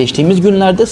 geçtiğimiz günlerde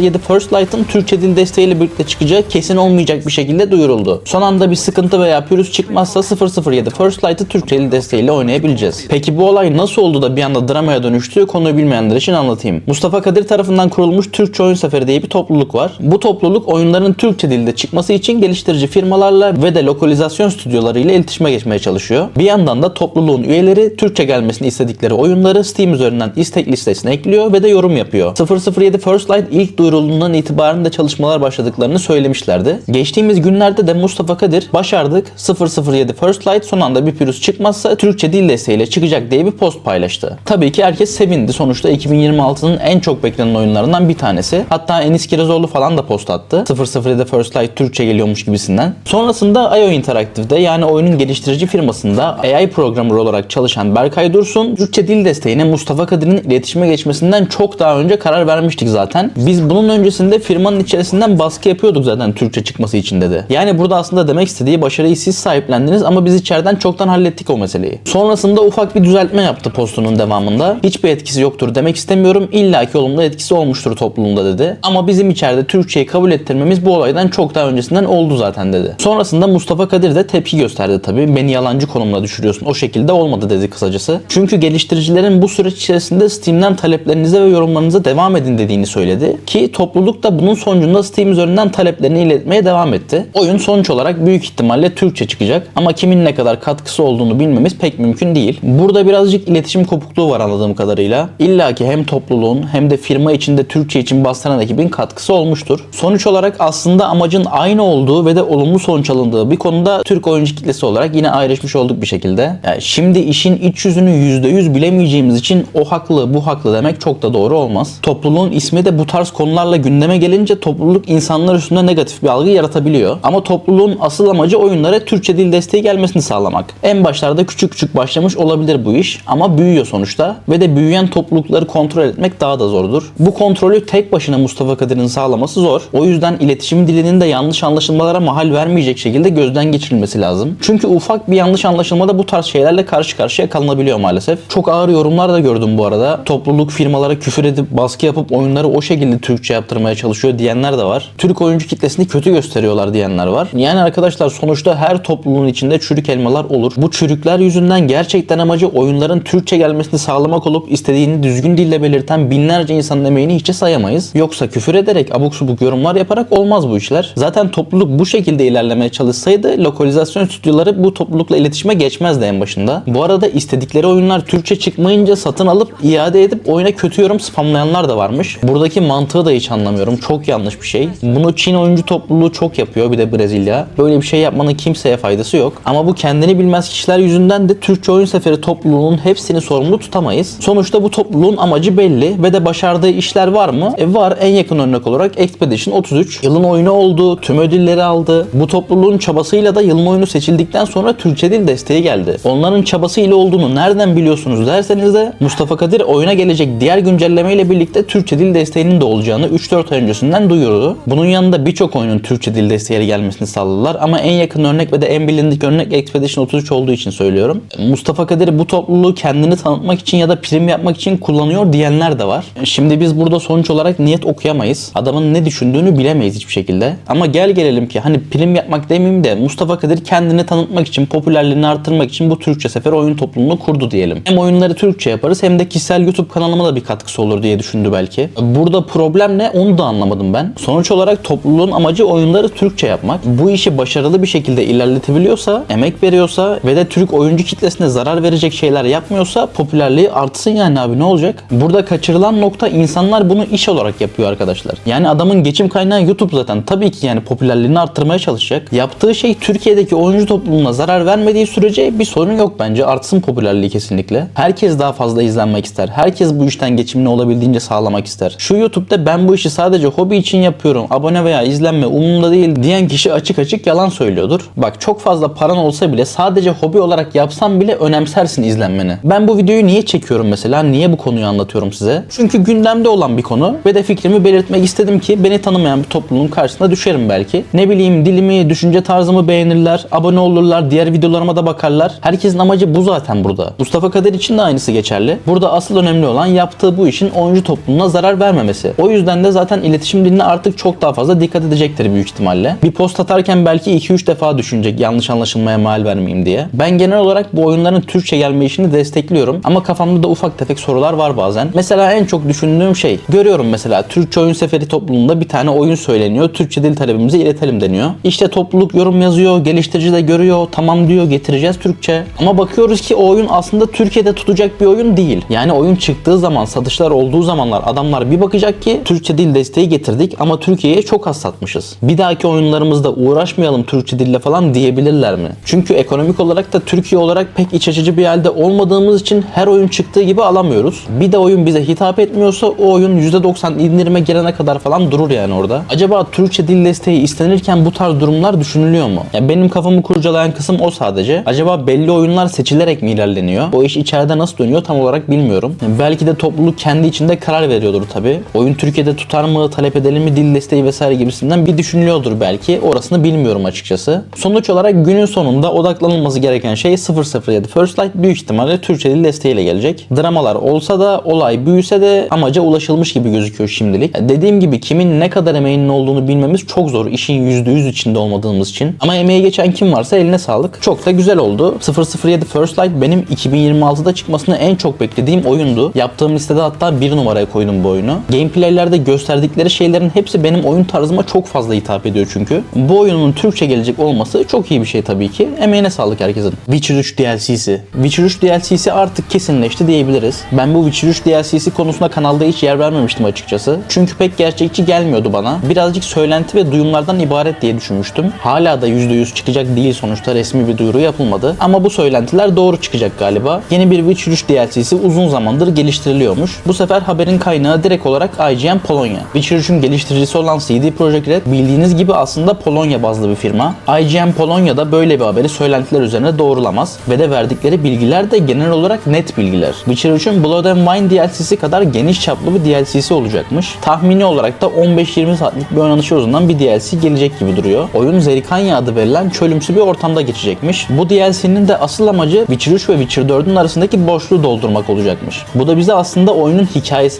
007 First Light'ın Türkçe dil desteğiyle birlikte çıkacağı kesin olmayacak bir şekilde duyuruldu. Son anda bir sıkıntı veya pürüz çıkmazsa 007 First Light'ı Türkçe dil desteğiyle oynayabileceğiz. Peki bu olay nasıl oldu da bir anda dramaya dönüştü konuyu bilmeyenler için anlatayım. Mustafa Kadir tarafından kurulmuş Türkçe Oyun Seferi diye bir topluluk var. Bu topluluk oyunların Türkçe dilde çıkması için geliştirici firmalarla ve de lokalizasyon stüdyoları ile iletişime geçmeye çalışıyor. Bir yandan da topluluğun üyeleri Türkçe gelmesini istedikleri oyunları Steam üzerinden istek listesine ekliyor ve de yorum yapıyor. 007 First Light ilk duyurulduğundan itibaren de çalışmalar başladıklarını söylemişlerdi. Geçtiğimiz günlerde de Mustafa Kadir başardık 007 First Light son anda bir pürüz çıkmazsa Türkçe dil desteğiyle çıkacak diye bir post paylaştı. Tabii ki herkes sevindi. Sonuçta 2026'nın en çok beklenen oyunlarından bir tanesi. Hatta Enis Kirazoğlu falan da post attı. 007 First Light Türkçe geliyormuş gibisinden. Sonrasında IO Interactive'de yani oyunun geliştirici firmasında AI programmer olarak çalışan Berkay Dursun, Türkçe dil desteğine Mustafa Kadir'in iletişime geçmesinden çok daha önce karar vermiştik zaten. Biz bunun öncesinde firmanın içerisinden baskı yapıyorduk zaten Türkçe çıkması için dedi. Yani burada aslında demek istediği başarıyı siz sahiplendiniz ama biz içeriden çoktan hallettik o meseleyi. Sonrasında ufak bir düzeltme yaptı postunun devamında. Hiçbir etkisi yoktur demek istemiyorum. İlla ki olumlu etkisi olmuştur toplumda dedi. Ama bizim içeride Türkçeyi kabul ettirmemiz bu olaydan çok daha öncesinden oldu zaten dedi. Sonrasında Mustafa Kadir de tepki gösterdi tabii. Beni yalancı konumuna düşürüyorsun. O şekilde olmadı dedi kısacası. Çünkü geliştiricilerin bu süreç içerisinde Steam'den taleplerinize ve yorumlarınıza devam edin dediğini söyledi. Ki topluluk da bunun sonucunda Steam üzerinden taleplerini iletmeye devam etti. Oyun sonuç olarak büyük ihtimalle Türkçe çıkacak ama kimin ne kadar katkısı olduğunu bilmemiz pek mümkün değil. Burada birazcık iletişim kopukluğu var anladığım kadarıyla. İlla ki hem topluluğun hem de firma içinde Türkçe için bastıran ekibin katkısı olmuştur. Sonuç olarak aslında amacın aynı olduğu ve de olumlu sonuç alındığı bir konuda Türk oyuncu kitlesi olarak yine ayrışmış olduk bir şekilde. Yani şimdi işin iç yüzünü %100 bilemeyeceğimiz için o haklı bu haklı demek çok da doğru olmaz. Topluluğun ismi de bu tarz konularla gündeme gelince topluluk insanlar üstünde negatif bir algı yaratabiliyor. Ama topluluğun asıl amacı oyunlara Türkçe dil desteği gelmesini sağlamak. En başlarda küçük küçük başlamış olabilir bu iş ama büyüyor sonuçta ve de büyüyen toplulukları kontrol etmek daha da zordur. Bu kontrolü tek başına Mustafa Kadir'in sağlaması zor. O yüzden iletişim dilinin de yanlış anlaşılmalara mahal vermeyecek şekilde gözden geçirilmesi lazım. Çünkü ufak bir yanlış anlaşılmada bu tarz şeylerle karşı karşıya kalınabiliyor maalesef. Çok ağır yorumlar da gördüm bu arada. Topluluk firmalara küfür edip baskı yapıp oyunları o şekilde Türkçe yaptırmaya çalışıyor diyenler de var. Türk oyuncu kitlesini kötü gösteriyorlar diyenler var. Yani arkadaşlar sonuçta her topluluğun içinde çürük elmalar olur. Bu çürükler yüzünden gerçekten amacı oyunların Türkçe gelmesini sağlamak olup istediğini düzgün dille belirten binlerce insanın emeğini hiçe sayamayız. Yoksa küfür ederek abuk subuk yorumlar yaparak olmaz bu işler. Zaten topluluk bu şekilde ilerlemeye çalışsaydı lokalizasyon stüdyoları bu toplulukla iletişime geçmezdi en başında. Bu arada istedikleri oyunlar Türkçe çıkmayınca satın alıp iade edip oyuna kötü yorum spamlayanlar da varmış. Buradaki mantığı da hiç anlamıyorum. Çok yanlış bir şey. Bunu Çin oyuncu topluluğu çok yapıyor bir de Brezilya. Böyle bir şey yapmanın kimseye faydası yok. Ama bu kendini bilmez kişiler yüzünden de Türkçe oyun seferi topluluğunun hepsini sorumlu tutamayız. Sonuçta bu topluluğun amacı belli ve de başardığı işler var mı? E var. En yakın örnek olarak Expedition 33. Yılın oyunu oldu. Tüm ödülleri aldı. Bu topluluğun çabasıyla da yılın oyunu seçildikten sonra Türkçe dil desteği geldi. Onların çabasıyla olduğunu nereden biliyorsunuz derseniz de Mustafa Kadir oyuna gelecek diğer güncelleme birlikte Türkçe dil desteğinin de olacağını 3-4 ay öncesinden duyurdu. Bunun yanında birçok oyunun Türkçe dil desteğiyle gelmesini sağladılar ama en yakın örnek ve de en bilindik örnek Expedition 33 olduğu için söylüyorum. Mustafa Kadir bu topluluğu kendini tanıtmak için ya da prim yapmak için kullanıyor diyenler de var. Şimdi biz burada sonuç olarak niyet okuyamayız. Adamın ne düşündüğünü bilemeyiz hiçbir şekilde. Ama gel gelelim ki hani prim yapmak demeyeyim de Mustafa Kadir kendini tanıtmak için, popülerliğini arttırmak için bu Türkçe sefer oyun topluluğunu kurdu diyelim. Hem oyunları Türkçe yaparız hem de kişisel YouTube kanalıma da bir katkısı olur diye düşündü belki. Burada problem ne onu da anlamadım ben. Sonuç olarak topluluğun amacı oyunları Türkçe yapmak. Bu işi başarılı bir şekilde ilerletebiliyorsa, emek veriyorsa ve de Türk oyuncu kitlesine zarar verecek şeyler yapmıyorsa popülerliği artsın yani abi ne olacak? Burada kaçırılan nokta insanlar bunu iş olarak yapıyor arkadaşlar. Yani adamın geçim kaynağı YouTube zaten. Tabii ki yani popülerliğini arttırmaya çalışacak. Yaptığı şey Türkiye'deki oyuncu topluluğuna zarar vermediği sürece bir sorun yok bence. Artsın popülerliği kesinlikle. Herkes daha fazla izlenmek ister. Herkes bu işten geçimini olabildiğince sağlamak ister. Şu YouTube'da ben bu işi sadece hobi için yapıyorum. Abone veya izlenme umurumda değil diyen kişi açık açık yalan söylüyordur. Bak çok fazla paran olsa bile sadece hobi olarak yapsam bile önemsersin izlenmeni. Ben bu videoyu niye çekiyorum mesela? Niye bu konuyu anlatıyorum size? Çünkü gündemde olan bir konu ve de fikrimi belirtmek istedim ki beni tanımayan bir topluluğun karşısına düşerim belki. Ne bileyim dilimi, düşünce tarzımı beğenirler, abone olurlar, diğer videolarıma da bakarlar. Herkesin amacı bu zaten burada. Mustafa Kadir için de aynısı geçerli. Burada asıl önemli olan yaptığı bu işin oyuncu topluluğu topluluğuna zarar vermemesi. O yüzden de zaten iletişim diline artık çok daha fazla dikkat edecektir büyük ihtimalle. Bir post atarken belki 2-3 defa düşünecek yanlış anlaşılmaya mal vermeyeyim diye. Ben genel olarak bu oyunların Türkçe gelme işini destekliyorum ama kafamda da ufak tefek sorular var bazen. Mesela en çok düşündüğüm şey görüyorum mesela Türkçe oyun seferi topluluğunda bir tane oyun söyleniyor. Türkçe dil talebimizi iletelim deniyor. İşte topluluk yorum yazıyor, geliştirici de görüyor, tamam diyor getireceğiz Türkçe. Ama bakıyoruz ki o oyun aslında Türkiye'de tutacak bir oyun değil. Yani oyun çıktığı zaman, satışlar olduğu zamanlar adamlar bir bakacak ki Türkçe dil desteği getirdik ama Türkiye'ye çok az satmışız. Bir dahaki oyunlarımızda uğraşmayalım Türkçe dille falan diyebilirler mi? Çünkü ekonomik olarak da Türkiye olarak pek iç açıcı bir halde olmadığımız için her oyun çıktığı gibi alamıyoruz. Bir de oyun bize hitap etmiyorsa o oyun %90 indirime gelene kadar falan durur yani orada. Acaba Türkçe dil desteği istenirken bu tarz durumlar düşünülüyor mu? Ya benim kafamı kurcalayan kısım o sadece. Acaba belli oyunlar seçilerek mi ilerleniyor? O iş içeride nasıl dönüyor tam olarak bilmiyorum. Belki de topluluk kendi içinde karar veriyordur tabi. Oyun Türkiye'de tutar mı, talep edelim mi dil desteği vesaire gibisinden bir düşünülüyordur belki. Orasını bilmiyorum açıkçası. Sonuç olarak günün sonunda odaklanılması gereken şey 007 First Light büyük ihtimalle Türkçe dil desteğiyle gelecek. Dramalar olsa da olay büyüse de amaca ulaşılmış gibi gözüküyor şimdilik. Dediğim gibi kimin ne kadar emeğinin olduğunu bilmemiz çok zor. İşin %100 içinde olmadığımız için. Ama emeği geçen kim varsa eline sağlık. Çok da güzel oldu. 007 First Light benim 2026'da çıkmasını en çok beklediğim oyundu. Yaptığım listede hatta bir numaraya koydum bu oyunu. Gameplaylerde gösterdikleri şeylerin hepsi benim oyun tarzıma çok fazla hitap ediyor çünkü. Bu oyunun Türkçe gelecek olması çok iyi bir şey tabii ki. Emeğine sağlık herkesin. Witcher 3 DLC'si. Witcher 3 DLC'si artık kesinleşti diyebiliriz. Ben bu Witcher 3 DLC'si konusunda kanalda hiç yer vermemiştim açıkçası. Çünkü pek gerçekçi gelmiyordu bana. Birazcık söylenti ve duyumlardan ibaret diye düşünmüştüm. Hala da %100 çıkacak değil sonuçta resmi bir duyuru yapılmadı. Ama bu söylentiler doğru çıkacak galiba. Yeni bir Witcher 3 DLC'si uzun zamandır geliştiriliyormuş. Bu sefer haberin kaynağı direkt olarak IGN Polonya. Witcher 3'ün geliştiricisi olan CD Projekt Red bildiğiniz gibi aslında Polonya bazlı bir firma. IGN Polonya'da böyle bir haberi söylentiler üzerine doğrulamaz ve de verdikleri bilgiler de genel olarak net bilgiler. Witcher 3'ün Blood and Wine DLC'si kadar geniş çaplı bir DLC'si olacakmış. Tahmini olarak da 15-20 saatlik bir oynanış uzundan bir DLC gelecek gibi duruyor. Oyun Zerikanya adı verilen çölümsü bir ortamda geçecekmiş. Bu DLC'nin de asıl amacı Witcher 3 ve Witcher 4'ün arasındaki boşluğu doldurmak olacakmış. Bu da bize aslında oyunun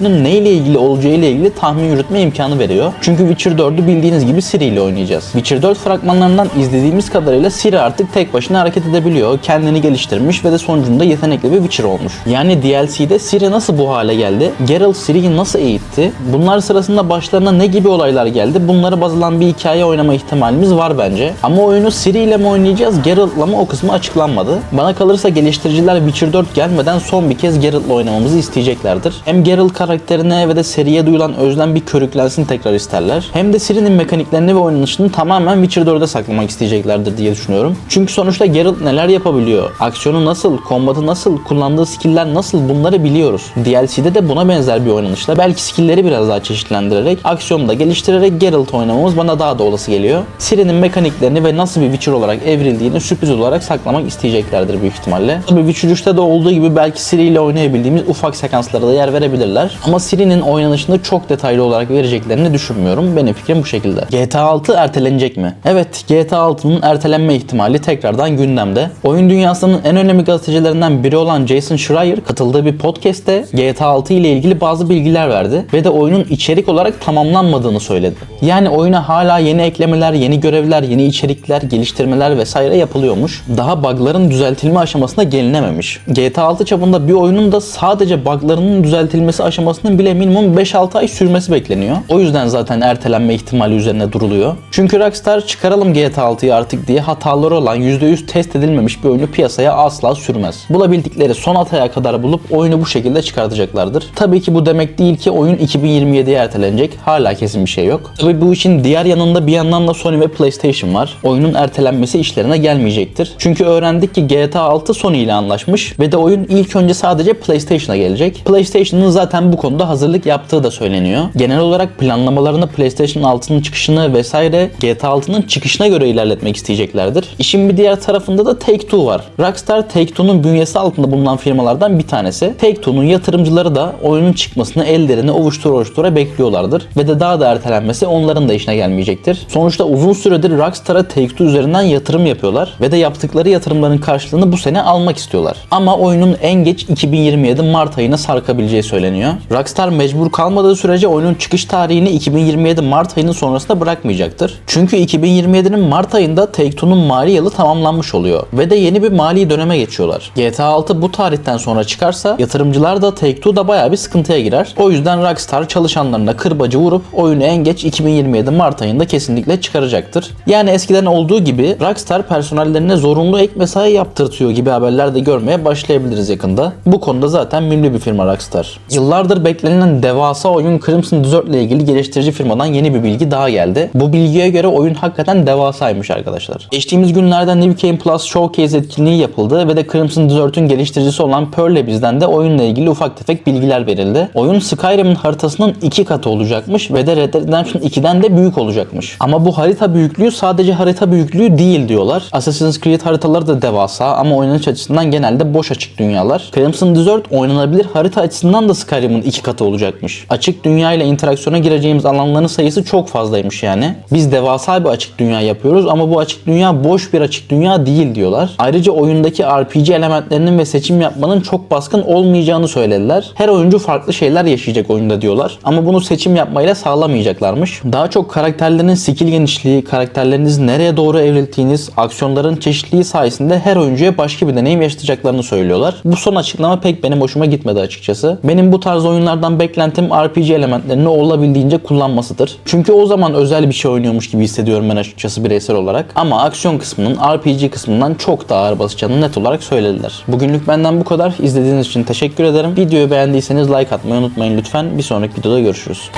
hikayesinin neyle ilgili olacağı ile ilgili tahmin yürütme imkanı veriyor. Çünkü Witcher 4'ü bildiğiniz gibi Ciri ile oynayacağız. Witcher 4 fragmanlarından izlediğimiz kadarıyla Ciri artık tek başına hareket edebiliyor, kendini geliştirmiş ve de sonucunda yetenekli bir Witcher olmuş. Yani DLC'de Ciri nasıl bu hale geldi? Geralt Ciri'yi nasıl eğitti? Bunlar sırasında başlarına ne gibi olaylar geldi? Bunları baz alan bir hikaye oynama ihtimalimiz var bence. Ama oyunu Ciri ile mi oynayacağız, Geralt'la mı o kısmı açıklanmadı. Bana kalırsa geliştiriciler Witcher 4 gelmeden son bir kez Geralt'la oynamamızı isteyeceklerdir. Hem Geralt karakterine ve de seriye duyulan özlem bir körüklensin tekrar isterler. Hem de Ciri'nin mekaniklerini ve oynanışını tamamen Witcher 4'e saklamak isteyeceklerdir diye düşünüyorum. Çünkü sonuçta Geralt neler yapabiliyor? Aksiyonu nasıl? Kombatı nasıl? Kullandığı skill'ler nasıl? Bunları biliyoruz. DLC'de de buna benzer bir oynanışla belki skill'leri biraz daha çeşitlendirerek, aksiyonu da geliştirerek Geralt oynamamız bana daha da olası geliyor. Ciri'nin mekaniklerini ve nasıl bir Witcher olarak evrildiğini sürpriz olarak saklamak isteyeceklerdir büyük ihtimalle. Tabii Witcher 3'te de olduğu gibi belki Ciri ile oynayabildiğimiz ufak sekanslara da yer verebilirler. Ama Ciri'nin oynanışını çok detaylı olarak vereceklerini düşünmüyorum. Benim fikrim bu şekilde. GTA 6 ertelenecek mi? Evet, GTA 6'nın ertelenme ihtimali tekrardan gündemde. Oyun dünyasının en önemli gazetecilerinden biri olan Jason Schreier katıldığı bir podcast'te GTA 6 ile ilgili bazı bilgiler verdi ve de oyunun içerik olarak tamamlanmadığını söyledi. Yani oyuna hala yeni eklemeler, yeni görevler, yeni içerikler, geliştirmeler vesaire yapılıyormuş. Daha bug'ların düzeltilme aşamasına gelinememiş. GTA 6 çapında bir oyunun da sadece bug'larının düzeltilmesi aşamasının bile minimum 5-6 ay sürmesi bekleniyor. O yüzden zaten ertelenme ihtimali üzerine duruluyor. Çünkü Rockstar çıkaralım GTA 6'yı artık diye hataları olan %100 test edilmemiş bir oyunu piyasaya asla sürmez. Bulabildikleri son hataya kadar bulup oyunu bu şekilde çıkartacaklardır. Tabii ki bu demek değil ki oyun 2027'ye ertelenecek. Hala kesin bir şey yok. Tabii bu işin diğer yanında bir yandan da Sony ve PlayStation var. Oyunun ertelenmesi işlerine gelmeyecektir. Çünkü öğrendik ki GTA 6 Sony ile anlaşmış ve de oyun ilk önce sadece PlayStation'a gelecek. PlayStation'ın zaten bu konuda hazırlık yaptığı da söyleniyor. Genel olarak planlamalarını PlayStation 6'nın çıkışını vesaire GTA 6'nın çıkışına göre ilerletmek isteyeceklerdir. İşin bir diğer tarafında da Take-Two var. Rockstar Take-Two'nun bünyesi altında bulunan firmalardan bir tanesi. Take-Two'nun yatırımcıları da oyunun çıkmasını ellerini ovuştura ovuştura bekliyorlardır. Ve de daha da ertelenmesi onların da işine gelmeyecektir. Sonuçta uzun süredir Rockstar'a Take-Two üzerinden yatırım yapıyorlar ve de yaptıkları yatırımların karşılığını bu sene almak istiyorlar. Ama oyunun en geç 2027 Mart ayına sarkabileceği söyleniyor. Rockstar mecbur kalmadığı sürece oyunun çıkış tarihini 2027 Mart ayının sonrasında bırakmayacaktır. Çünkü 2027'nin Mart ayında Take-Two'nun mali yılı tamamlanmış oluyor ve de yeni bir mali döneme geçiyorlar. GTA 6 bu tarihten sonra çıkarsa yatırımcılar da Take-Two da bayağı bir sıkıntıya girer. O yüzden Rockstar çalışanlarına kırbacı vurup oyunu en geç 2027 Mart ayında kesinlikle çıkaracaktır. Yani eskiden olduğu gibi Rockstar personellerine zorunlu ek mesai yaptırtıyor gibi haberler de görmeye başlayabiliriz yakında. Bu konuda zaten ünlü bir firma Rockstar. Yıllardır beklenilen devasa oyun Crimson Desert ile ilgili geliştirici firmadan yeni bir bilgi daha geldi. Bu bilgiye göre oyun hakikaten devasaymış arkadaşlar. Geçtiğimiz günlerde New Game Plus Showcase etkinliği yapıldı ve de Crimson Desert'ün geliştiricisi olan Pearl bizden de oyunla ilgili ufak tefek bilgiler verildi. Oyun Skyrim'in haritasının iki katı olacakmış ve de Red Dead Redemption 2'den de büyük olacakmış. Ama bu harita büyüklüğü sadece harita büyüklüğü değil diyorlar. Assassin's Creed haritaları da devasa ama oynanış açısından genelde boş açık dünyalar. Crimson Desert oynanabilir harita açısından da Skyrim'in iki katı olacakmış. Açık dünya ile interaksiyona gireceğimiz alanların sayısı çok fazlaymış yani. Biz devasa bir açık dünya yapıyoruz ama bu açık dünya boş bir açık dünya değil diyorlar. Ayrıca oyundaki RPG elementlerinin ve seçim yapmanın çok baskın olmayacağını söylediler. Her oyuncu farklı şeyler yaşayacak oyunda diyorlar. Ama bunu seçim yapmayla sağlamayacaklarmış. Daha çok karakterlerin skill genişliği, karakterlerinizi nereye doğru evrildiğiniz, aksiyonların çeşitliliği sayesinde her oyuncuya başka bir deneyim yaşatacaklarını söylüyorlar. Bu son açıklama pek benim hoşuma gitmedi açıkçası. Benim bu tarz oyunlardan beklentim RPG elementlerini olabildiğince kullanmasıdır. Çünkü o zaman özel bir şey oynuyormuş gibi hissediyorum ben açıkçası bireysel olarak. Ama aksiyon kısmının RPG kısmından çok daha ağır basacağını net olarak söylediler. Bugünlük benden bu kadar. İzlediğiniz için teşekkür ederim. Videoyu beğendiyseniz like atmayı unutmayın lütfen. Bir sonraki videoda görüşürüz.